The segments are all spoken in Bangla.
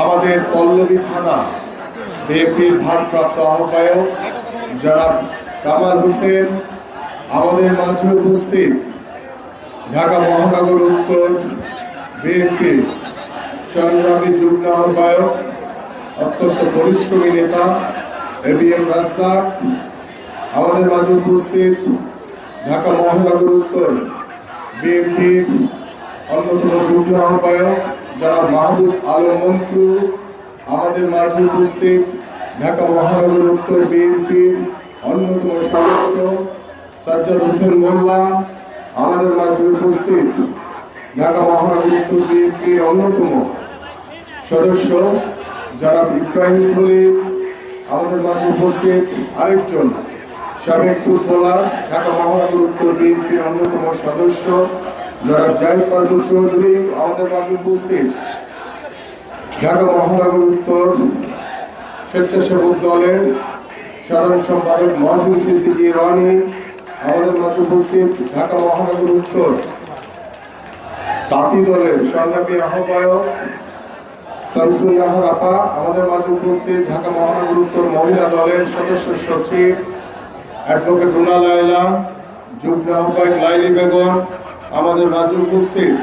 আমাদের পল্লবী থানা, বিএনপির ভারপ্রাপ্ত আহ্বায়ক জনাব কামাল হোসেন, আমাদের মাঝে উপস্থিত ঢাকা মহানগর উত্তর বিএনপি সংগ্রামী যুগ্ম আহ্বায়ক, অত্যন্ত পরিশ্রমী নেতা এ বি এম আমাদের মাঝে উপস্থিত ঢাকা মহানগর উত্তর বিএনপির অন্যতম যুগ্ম আহ্বায়ক যারা মাহবুব আলম মন্টু, আমাদের মাঝে উপস্থিত ঢাকা মহানগর উত্তর বিএনপির অন্যতম সদস্য সাজ্জাদ হোসেন মোল্লা, আমাদের মাঝে উপস্থিত ঢাকা মহানগর উত্তর বিএনপির অন্যতম সদস্য যারা ইব্রাহিম খলিল, আমাদের মাঝে উপস্থিত আরেকজন সাবেক ফুটবলার, ঢাকা মহানগর উত্তর বিএনপির অন্যতম সদস্য যারা জাহিদ পারভেজ চৌধুরী, আমাদের মাঝে উপস্থিত। ঢাকা মহানগর উত্তর স্বেচ্ছাসেবক দলের সাধারণ সম্পাদক মহাসিন সিদ্দিকী রনি, আমাদের মাঝে উপস্থিত ঢাকা মহানগর উত্তর তাঁতি দলের সংগ্রামী আহ্বায়ক শামসুল নাহার আপা আমাদের মাঝে উপস্থিত ঢাকা মহানগর উত্তর মহিলা দলের সদস্য সচিব অ্যাডভোকেট রুনা লায়লা, যুগ্ম আহ্বায়ক লাইলি বেগম আমাদের মাঝে উপস্থিত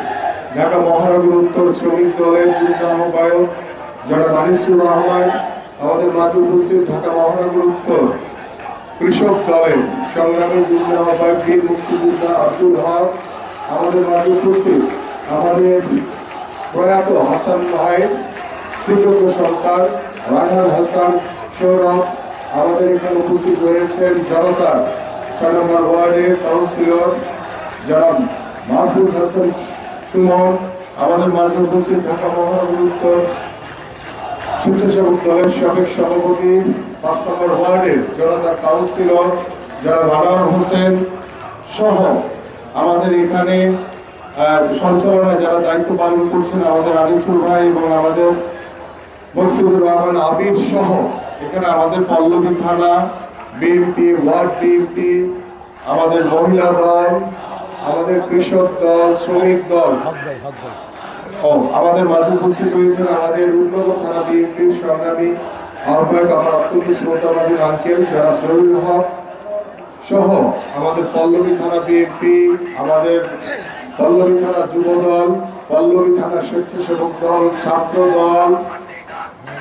ঢাকা মহানগর উত্তর শ্রমিক দলের যুগ্ম আহ্বায়ক যারা মানিসুর রহমান আমাদের মাঝে উপস্থিত ঢাকা মহানগর উত্তর কৃষক দলের সংগ্রামী যুগ্ম আহ্বায়ক বীর মুক্তিযোদ্ধা আব্দুল হক, আমাদের মাঝে উপস্থিত আমাদের প্রয়াত হাসান ভাই, সুযোগ্য সরকার রায়হান হাসান সৌরভ, আমাদের এখানে উপস্থিত রয়েছেন জনতার ছয় নম্বর ওয়ার্ডের কাউন্সিলর যারা মাহফুজ হাসান সুমন, আমাদের মাঝে উপস্থিত ঢাকা মহানগর উত্তর স্বেচ্ছাসেবক দলের সাবেক সভাপতি, পাঁচ নম্বর ওয়ার্ডের জনতার কাউন্সিলর, যারা বানার হোসেন সহ আমাদের এখানে সঞ্চালনায় যারা দায়িত্ব পালন করছেন আমাদের আনিসুল ভাই এবং আমাদের মকসুদুর রহমান আবির সহ, এখানে আমাদের পল্লবী থানা, বিএনপি, ওয়ার্ড বিএনপি, আমাদের মহিলা দল আমাদের কৃষক দল শ্রমিক দল। ও আমাদের মাঝে উপস্থিত রয়েছেন আমাদের রূপনগর থানা বিএনপির সংগ্রামী আহ্বায়ক আমার অত্যন্ত শ্রদ্ধাভাজন আঙ্কেল যারা জরুরি হক সহ আমাদের পল্লবী থানা বিএনপি আমাদের পল্লবী থানা যুব দল পল্লবী থানা স্বেচ্ছাসেবক দল ছাত্র দল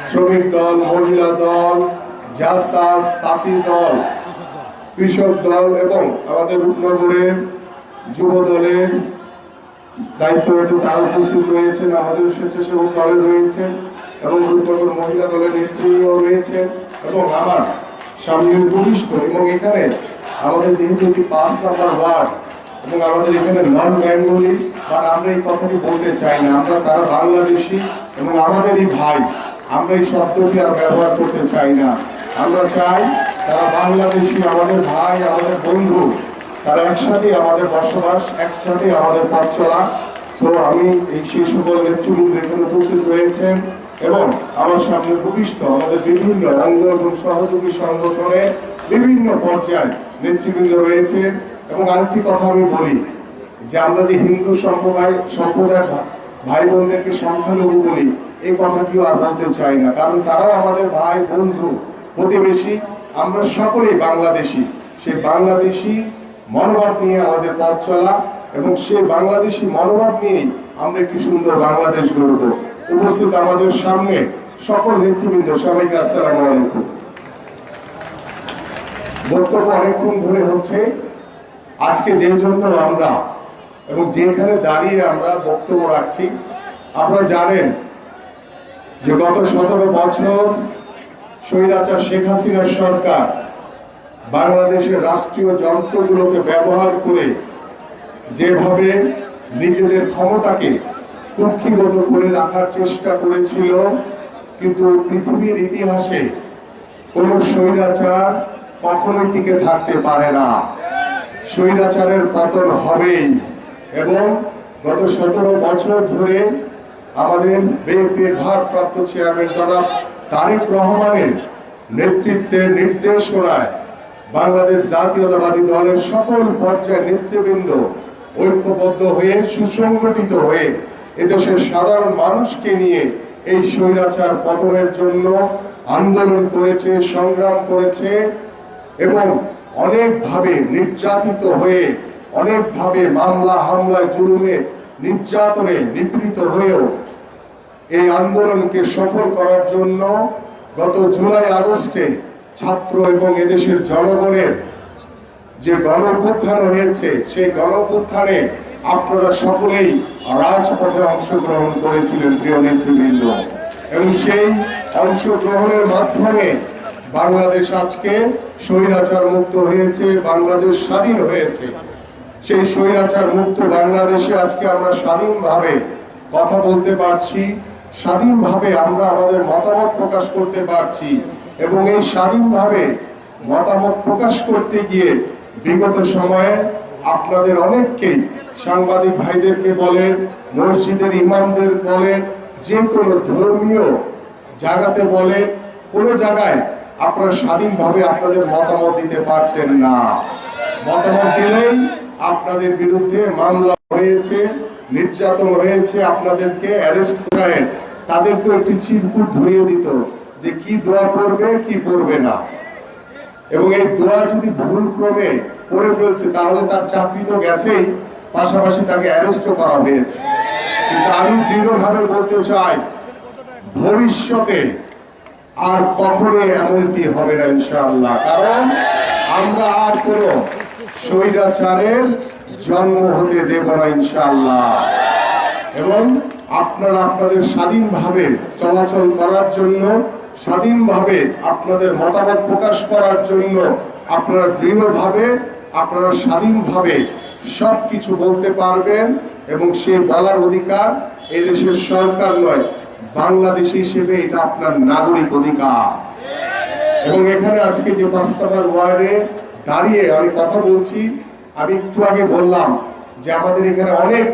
শ্রমিক দল মহিলা দল জাসাস তাঁতি দল কৃষক দল এবং আমাদের রূপনগরের যুব দলের দায়িত্বরত তারা উপস্থিত রয়েছেন, আমাদের স্বেচ্ছাসেবক দলে রয়েছেন এবং রূপনগর মহিলা দলের নেত্রীও রয়েছেন এবং আমার সামনের ভূমিষ্ঠ এবং এখানে আমাদের যেহেতু একটি পাঁচ নাম্বার ওয়ার্ড এবং আমাদের এখানে নন বেঙ্গলি বাট আমরা এই কথাটি বলতে চাই না, আমরা তারা বাংলাদেশি এবং আমাদেরই ভাই, আমরা এই শব্দটি আর ব্যবহার করতে চাই না। আমরা চাই তারা বাংলাদেশি, আমাদের ভাই, আমাদের বন্ধু তারা একসাথে আমাদের বসবাস, একসাথে আমাদের পথ তো আমি এই সেই সকল নেতৃবৃন্দ এখানে উপস্থিত রয়েছেন এবং আমার সামনে ভূমিষ্ঠ আমাদের বিভিন্ন অঙ্গ এবং সহযোগী সংগঠনের বিভিন্ন পর্যায়ে নেতৃবৃন্দ রয়েছে এবং আরেকটি কথা আমি বলি, যে আমরা যে হিন্দু সম্প্রদায়, সম্প্রদায়ের ভাই বোনদেরকে সংখ্যালঘু বলি, এই কথাটিও আর বলতে চাই না। কারণ তারাও আমাদের ভাই, বন্ধু, প্রতিবেশী, আমরা সকলেই বাংলাদেশি। সেই বাংলাদেশি মনোভাব নিয়ে আমাদের পথ চলা এবং সেই বাংলাদেশি মনোভাব নিয়েই আমরা একটি সুন্দর বাংলাদেশ গড়ব উপস্থিত আমাদের সামনে সকল নেতৃবৃন্দ, সবাইকে আসসালাম আলাইকুম। বক্তব্য অনেকক্ষণ ধরে হচ্ছে, আজকে যে জন্য আমরা এবং যেখানে দাঁড়িয়ে আমরা বক্তব্য রাখছি, আপনারা জানেন যে গত সতেরো বছর স্বৈরাচার শেখ হাসিনার সরকার বাংলাদেশের রাষ্ট্রীয় যন্ত্রগুলোকে ব্যবহার করে যেভাবে নিজেদের ক্ষমতাকে কুক্ষিগত করে রাখার চেষ্টা করেছিল, কিন্তু পৃথিবীর ইতিহাসে কোন স্বৈরাচার কখনোই টিকে থাকতে পারে না। স্বৈরাচারের পতন হবেই এবং গত সতেরো বছর ধরে আমাদের বিএনপির ভারপ্রাপ্ত চেয়ারম্যান জনাব তারেক রহমানের নেতৃত্বে নির্দেশনায় বাংলাদেশ জাতীয়তাবাদী দলের সকল পর্যায়ের নেতৃবৃন্দ ঐক্যবদ্ধ হয়ে, সুসংগঠিত হয়ে এদেশের সাধারণ মানুষকে নিয়ে এই স্বৈরাচার পতনের জন্য আন্দোলন করেছে, সংগ্রাম করেছে এবং অনেকভাবে নির্যাতিত হয়ে, অনেকভাবে মামলা, হামলায় জুলুমে নির্যাতনে নিপীড়িত হয়েও এই আন্দোলনকে সফল করার জন্য গত জুলাই আগস্টে ছাত্র এবং এদেশের জনগণের যে গণঅভ্যুত্থান হয়েছে, সেই গণঅভ্যুত্থানে আপনারা সকলেই রাজপথে অংশগ্রহণ করেছিলেন, প্রিয় নেতৃবৃন্দ। এবং সেই অংশগ্রহণের মাধ্যমে বাংলাদেশ আজকে স্বৈরাচার মুক্ত হয়েছে, বাংলাদেশ স্বাধীন হয়েছে। সেই স্বৈরাচার মুক্ত বাংলাদেশে আজকে আমরা স্বাধীনভাবে কথা বলতে পারছি, স্বাধীনভাবে আমরা আমাদের মতামত প্রকাশ করতে পারছি। এবং এই স্বাধীনভাবে মতামত প্রকাশ করতে গিয়ে বিগত সময়ে আপনাদের অনেককেই সাংবাদিক ভাইদেরকে বলেন মসজিদের ইমামদের বলেন যে কোনো ধর্মীয় জায়গাতে বলেন কোনো জায়গায় আপনারা স্বাধীনভাবে আপনাদের মতামত দিতে পারছেন না। মতামত দিলেই আপনাদের বিরুদ্ধে মামলা হয়েছে, নির্যাতন হয়েছে, আপনাদেরকে অ্যারেস্ট করে তাদেরকে একটি চিরকুট ধরিয়ে দিত। যে কি দোয়া করবে, কি করবে না। এবং এই দোয়া যদি ভুল ক্রমে করে ফেলছে, তাহলে তার চাকরি তো গেছেই, পাশাপাশি তাকে অ্যারেস্টও করা হয়েছে। কিন্তু আমি দৃঢ়ভাবে বলতে চাই, ভবিষ্যতে আর কখনো এমনটি হবে না, ইনশাআল্লাহ। কারণ আমরা আর কোনো স্বৈরাচারের জন্ম হতে দেব না, ইনশাআল্লাহ। এবং আপনারা আপনাদের স্বাধীনভাবে চলাচল করার জন্য স্বাধীনভাবে আপনাদের মতামত প্রকাশ করার জন্য আপনারা দৃঢ়ভাবে, আপনারা স্বাধীনভাবে সব কিছু বলতে পারবেন এবং সে বলার অধিকার এদেশের সরকার নয়, বাংলাদেশ হিসেবে এটা আপনার নাগরিক অধিকার। এবং এখানে আজকে যে বাস্তবার ওয়ার্ডে দাঁড়িয়ে আমি কথা বলছি, আমি একটু আগে বললাম যে আমাদের এখানে অনেক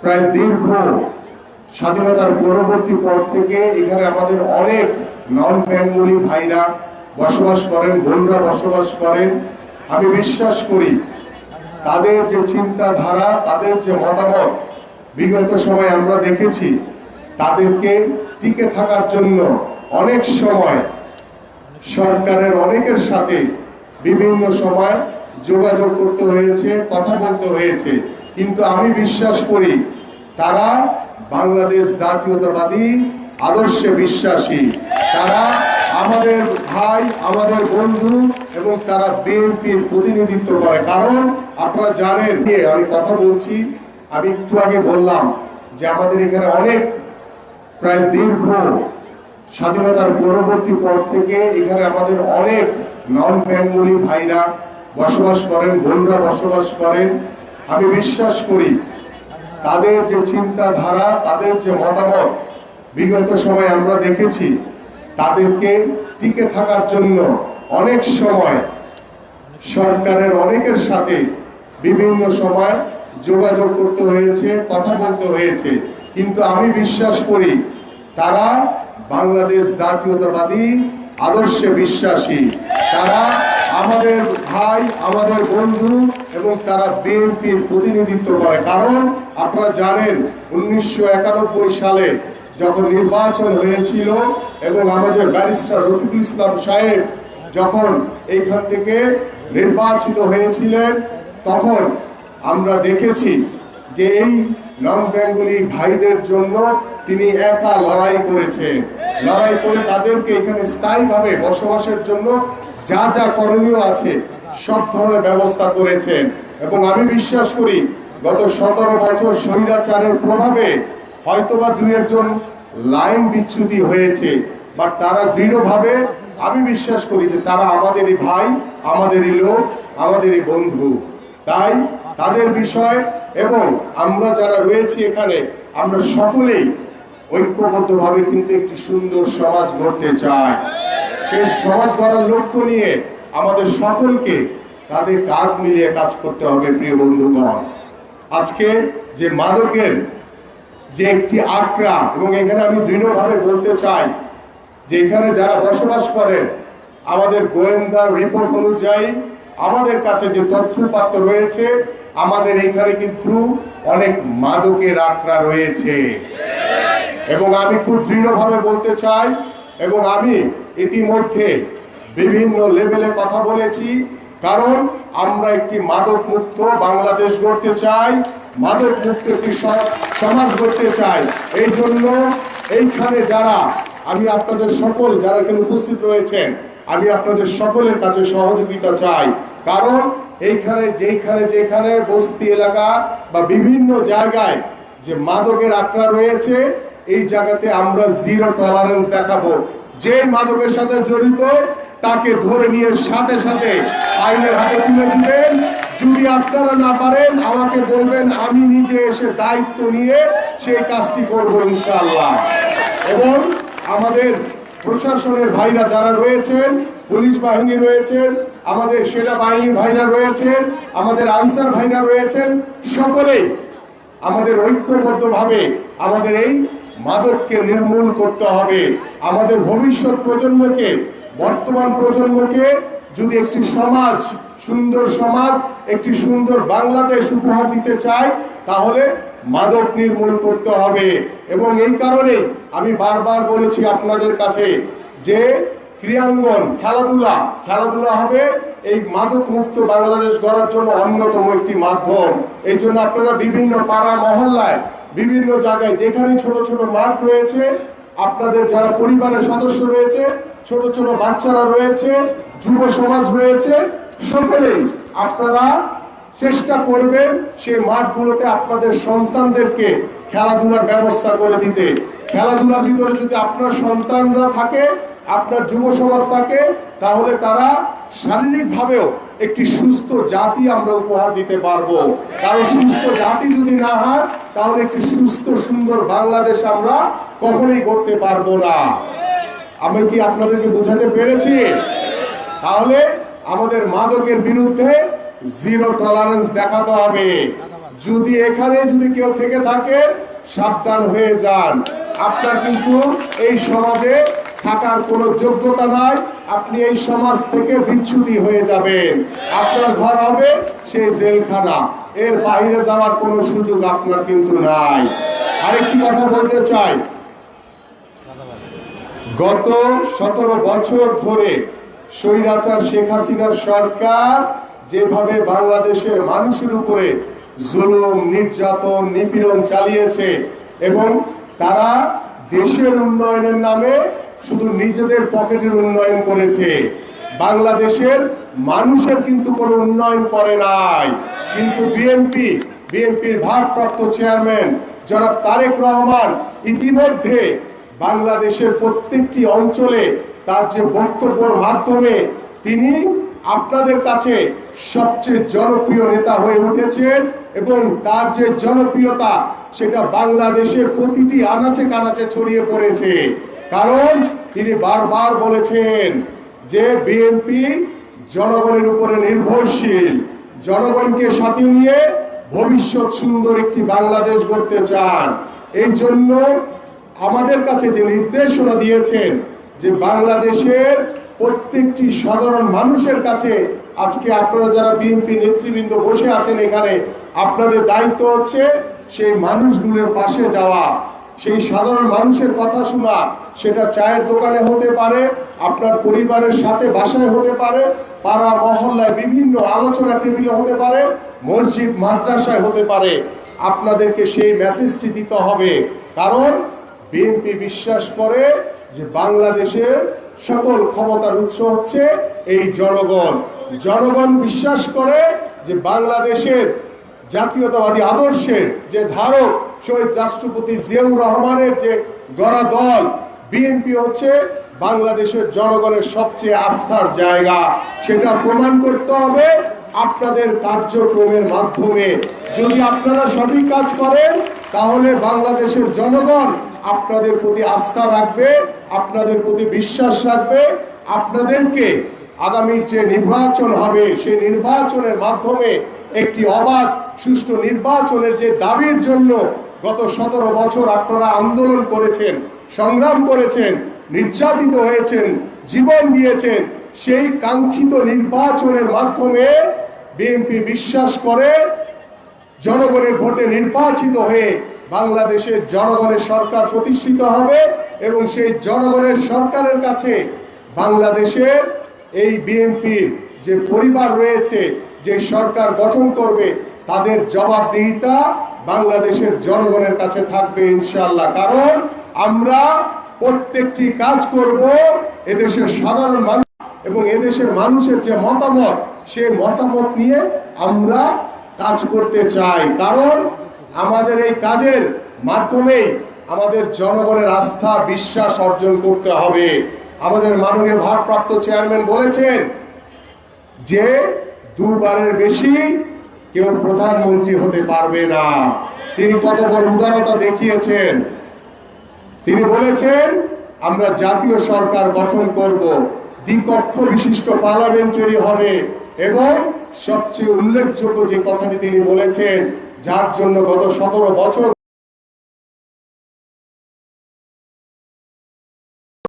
প্রায় দীর্ঘ স্বাধীনতার পরবর্তী পর থেকে এখানে আমাদের অনেক নন বেঙ্গলি ভাইরা বসবাস করেন, বোনরা বসবাস করেন। আমি বিশ্বাস করি, তাদের যে চিন্তাধারা, তাদের যে মতামত বিগত সময় আমরা দেখেছি, তাদেরকে টিকে থাকার জন্য অনেক সময় সরকারের অনেকের সাথে বিভিন্ন সময় যোগাযোগ করতে হয়েছে, কথা বলতে হয়েছে। কিন্তু আমি বিশ্বাস করি তারা বাংলাদেশ জাতীয়তাবাদী, আদর্শে বিশ্বাসী। তারা আমাদের ভাই, আমাদের বন্ধু এবং তারা বিএনপির প্রতিনিধিত্ব করে। কারণ আপনারা জানেন, আমি কথা বলছি, আমি একটু আগে বললাম যে আমাদের এখানে অনেক প্রায় দীর্ঘ স্বাধীনতার পরবর্তী পর থেকে এখানে আমাদের অনেক নন বেঙ্গলি ভাইরা বসবাস করেন, বোনরা বসবাস করেন। আমি বিশ্বাস করি তাদের যে চিন্তাধারা, তাদের যে মতামত বিগত সময় আমরা দেখেছি, তাদেরকে টিকে থাকার জন্য অনেক সময় সরকারের অনেকের সাথে বিভিন্ন সময় যোগাযোগ করতে হয়েছে, কথা বলতে হয়েছে। কিন্তু আমি বিশ্বাস করি, তারা বাংলাদেশ জাতীয়তাবাদী, আদর্শে বিশ্বাসী। তারা আমাদের ভাই, আমাদের বন্ধু এবং তারা বিএনপির প্রতিনিধিত্ব করে। কারণ আপনারা জানেন, উনিশশো একানব্বই সালে যখন নির্বাচন হয়েছিল এবং আমাদের ব্যারিস্টার রফিকুল ইসলাম সাহেব যখন এইখান থেকে নির্বাচিত হয়েছিলেন, তখন আমরা দেখেছি যে এই নন বেঙ্গলি ভাইদের জন্য তিনি একা লড়াই করেছেন। লড়াই করে তাদেরকে এখানে স্থায়ীভাবে বসবাসের জন্য যা যা করণীয় আছে সব ধরনের ব্যবস্থা করেছেন। এবং আমি বিশ্বাস করি, গত সতেরো বছর স্বৈরাচারের প্রভাবে হয়তোবা দুই একজন লাইন বিচ্যুতি হয়েছে, বাট তারা দৃঢ়ভাবে আমি বিশ্বাস করি যে তারা আমাদেরই ভাই, আমাদেরই লোক, আমাদেরই বন্ধু। তাই তাদের বিষয় এবং আমরা যারা রয়েছি এখানে, আমরা সকলেই ঐক্যবদ্ধভাবে কিন্তু একটি সুন্দর সমাজ গড়তে চাই। সেই সমাজ গড়ার লক্ষ্য নিয়ে আমাদের সকলকে তাদের কাঁধ মিলিয়ে কাজ করতে হবে, প্রিয় বন্ধুগণ। আজকে যে মাদকের যে একটি আক্রা এবং এখানে আমি দৃঢ়ভাবে বলতে চাই যে এখানে যারা বসবাস করেন, আমাদের গোয়েন্দার রিপোর্ট অনুযায়ী আমাদের কাছে যে তথ্যপাত্র রয়েছে, আমাদের এখানে কিন্তু অনেক মাদকের আঁকড়া রয়েছে। এবং আমি খুব দৃঢ়ভাবে বলতে চাই, এবং আমি ইতিমধ্যে বিভিন্ন লেভেলে কথা বলেছি। কারণ আমরা একটি মাদক মুক্ত বাংলাদেশ গড়তে চাই, মাদক মুক্ত একটি সমাজ গড়তে চাই। এই জন্য এইখানে যারা, আমি আপনাদের সকল যারা এখানে উপস্থিত রয়েছেন, আমি আপনাদের সকলের কাছে সহযোগিতা চাই। কারণ এইখানে, যেইখানে, যেখানে বস্তি এলাকা বা বিভিন্ন জায়গায় যে মাদকের আঁকড়া রয়েছে, এই জায়গাতে আমরা জিরো টলারেন্স দেখাবো। যে মাদকের সাথে জড়িত তাকে ধরে নিয়ে সাথে সাথে আইনের হাতে তুলে দিবেন। যদি আপনারা না পারেন, আমাকে বলবেন, আমি নিজে এসে দায়িত্ব নিয়ে সেই কাজটি করব ইনশাআল্লাহ। এবং আমাদের প্রশাসনের ভাইরা যারা রয়েছেন, পুলিশ বাহিনী রয়েছেন, আমাদের সেনাবাহিনীর ভাইরা রয়েছেন, আমাদের আনসার ভাইরা রয়েছেন সকলেই আমাদের ঐক্যবদ্ধভাবে আমাদের এই মাদককে নির্মূল করতে হবে। আমাদের ভবিষ্যৎ প্রজন্মকে বর্তমান প্রজন্মকে যদি একটি সমাজ, সুন্দর সমাজ, একটি সুন্দর বাংলাদেশ উপহার দিতে চাই তাহলে মাদক নির্মূল করতে হবে। এবং এই কারণে আমি বারবার বলেছি আপনাদের কাছে যে ক্রীড়াঙ্গন, খেলাধুলা খেলাধুলা হবে এই মাদক মুক্ত বাংলাদেশ গড়ার জন্য অন্যতম একটি মাধ্যম। এই জন্য আপনারা বিভিন্ন পাড়া, মহল্লায়, বিভিন্ন জায়গায় যেখানে ছোট ছোট মাঠ রয়েছে আপনাদের যারা পরিবারের সদস্য রয়েছে, ছোট ছোট বাচ্চারা রয়েছে, যুব সমাজ রয়েছে, সকলেই আপনারা চেষ্টা করবেন সেই মাঠগুলোতে আপনাদের সন্তানদেরকে খেলাধুলার ব্যবস্থা করে দিতে। খেলাধুলার ভিতরে যদি আপনার সন্তানরা থাকে, আপনার যুব সমাজ থাকে, তাহলে তারা শারীরিকভাবেও একটি সুস্থ জাতি আমরা উপহার দিতে পারব। কারণ সুস্থ জাতি যদি না হয়, তাহলে একটি সুস্থ, সুন্দর বাংলাদেশ আমরা কখনোই করতে পারব না। আমি কি আপনাদেরকে বোঝাতে পেরেছি? তাহলে আমাদের মাদকের বিরুদ্ধে জিরো টলারেন্স দেখাতে হবে। যদি এখানে যদি কেউ থেকে থাকে সাবধান হয়ে যান। আপনার কিন্তু এই সমাজে থাকার কোনো যোগ্যতা নাই, আপনি এই সমাজ থেকে বিচ্ছুতি হয়ে যাবেন। আপনার ঘর হবে সেই জেলখানা। এর বাইরে যাওয়ার কোনো সুযোগ আপনার কিন্তু নাই। আরেকটি কথা বলতে চাই। গত সতেরো বছর ধরে স্বৈরাচার শেখ হাসিনার সরকার যেভাবে বাংলাদেশের মানুষের উপরে জুলুম, নির্যাতন, নিপীড়ন চালিয়েছে এবং তারা দেশের উন্নয়নের নামে শুধু নিজেদের পকেটের উন্নয়ন করেছে। বাংলাদেশের মানুষের কিন্তু কোনো উন্নয়ন করে নাই। কিন্তু বিএনপি বিএনপির ভারপ্রাপ্ত চেয়ারম্যান জনাব তারেক রহমান ইতিমধ্যে বাংলাদেশের প্রত্যেকটি অঞ্চলে তার যে বক্তব্যর মাধ্যমে তিনি আপনাদের কাছে সবচেয়ে জনপ্রিয় নেতা হয়ে উঠেছেন এবং তার যে জনপ্রিয়তা, সেটা বাংলাদেশের প্রতিটি আনাচে কানাচে ছড়িয়ে পড়েছে। কারণ তিনি বারবার বলেছেন যে বিএনপি জনগণের উপরে নির্ভরশীল, জনগণকে সাথে নিয়ে ভবিষ্যৎ সুন্দর একটি বাংলাদেশ গড়তে চান। এই জন্য আমাদের কাছে যে নির্দেশনা দিয়েছেন যে বাংলাদেশের প্রত্যেকটি সাধারণ মানুষের কাছে, আজকে আপনারা যারা বিএনপি নেতৃবৃন্দ বসে আছেন এখানে, আপনাদের দায়িত্ব হচ্ছে সেই মানুষগুলোর পাশে যাওয়া। সেই সাধারণ মানুষের কথা শোনা, সেটা চায়ের দোকানে হতে পারে, আপনার পরিবারের সাথে বাসায় হতে পারে, পাড়া মহল্লায় বিভিন্ন আলোচনা টেবিলে হতে পারে, মসজিদ, মাদ্রাসায় হতে পারে। আপনাদেরকে সেই মেসেজটি দিতে হবে। কারণ বিএনপি বিশ্বাস করে যে বাংলাদেশের সকল ক্ষমতার উৎস হচ্ছে এই জনগণ। জনগণ বিশ্বাস করে যে বাংলাদেশের জাতীয়তাবাদী আদর্শের যে ধারক শহীদ রাষ্ট্রপতি জিয়াউর রহমানের যে গড়া দল, বিএনপি হচ্ছে বাংলাদেশের জনগণের সবচেয়ে আস্থার জায়গা। সেটা প্রমাণ করতে হবে আপনাদের কার্যক্রমের মাধ্যমে। যদি আপনারা সঠিক কাজ করেন, তাহলে বাংলাদেশের জনগণ আপনাদের প্রতি আস্থা রাখবে, আপনাদের প্রতি বিশ্বাস রাখবে। আপনাদেরকে আগামীর যে নির্বাচন হবে, সেই নির্বাচনের মাধ্যমে একটি অবাধ, সুষ্ঠু নির্বাচনের যে দাবির জন্য গত সতেরো বছর আপনারা আন্দোলন করেছেন, সংগ্রাম করেছেন, নির্যাতিত হয়েছেন, জীবন দিয়েছেন, সেই কাঙ্ক্ষিত নির্বাচনের মাধ্যমে বিএনপি বিশ্বাস করে জনগণের ভোটে নির্বাচিত হয়ে বাংলাদেশের জনগণের সরকার প্রতিষ্ঠিত হবে এবং সেই জনগণের সরকারের কাছে বাংলাদেশের এই বিএনপির যে পরিবার রয়েছে, যে সরকার গঠন করবে, তাদের জবাবদিহিতা বাংলাদেশের জনগণের কাছে থাকবে ইনশাল্লাহ কারণ আমরা প্রত্যেকটি কাজ করব এদেশের সাধারণ মানুষ এবং এদেশের মানুষের যে মতামত, সে মতামত নিয়ে আমরা কাজ করতে চাই। কারণ আমাদের এই কাজের মাধ্যমেই আমাদের জনগণের আস্থা, বিশ্বাস অর্জন করতে হবে। আমাদের মাননীয় ভারপ্রাপ্ত চেয়ারম্যান বলেছেন যে দুবারের বেশি কেউ প্রধানমন্ত্রী হতে পারবে না। তিনি কত বড় উদারতা দেখিয়েছেন। তিনি বলেছেন, আমরা জাতীয় সরকার গঠন করব। দ্বিপক্ষ বিশিষ্ট পার্লামেন্টারি হবে। এবং সবচেয়ে উল্লেখযোগ্য যে কথাটি তিনি বলেছেন, যার জন্য গত সতেরো বছর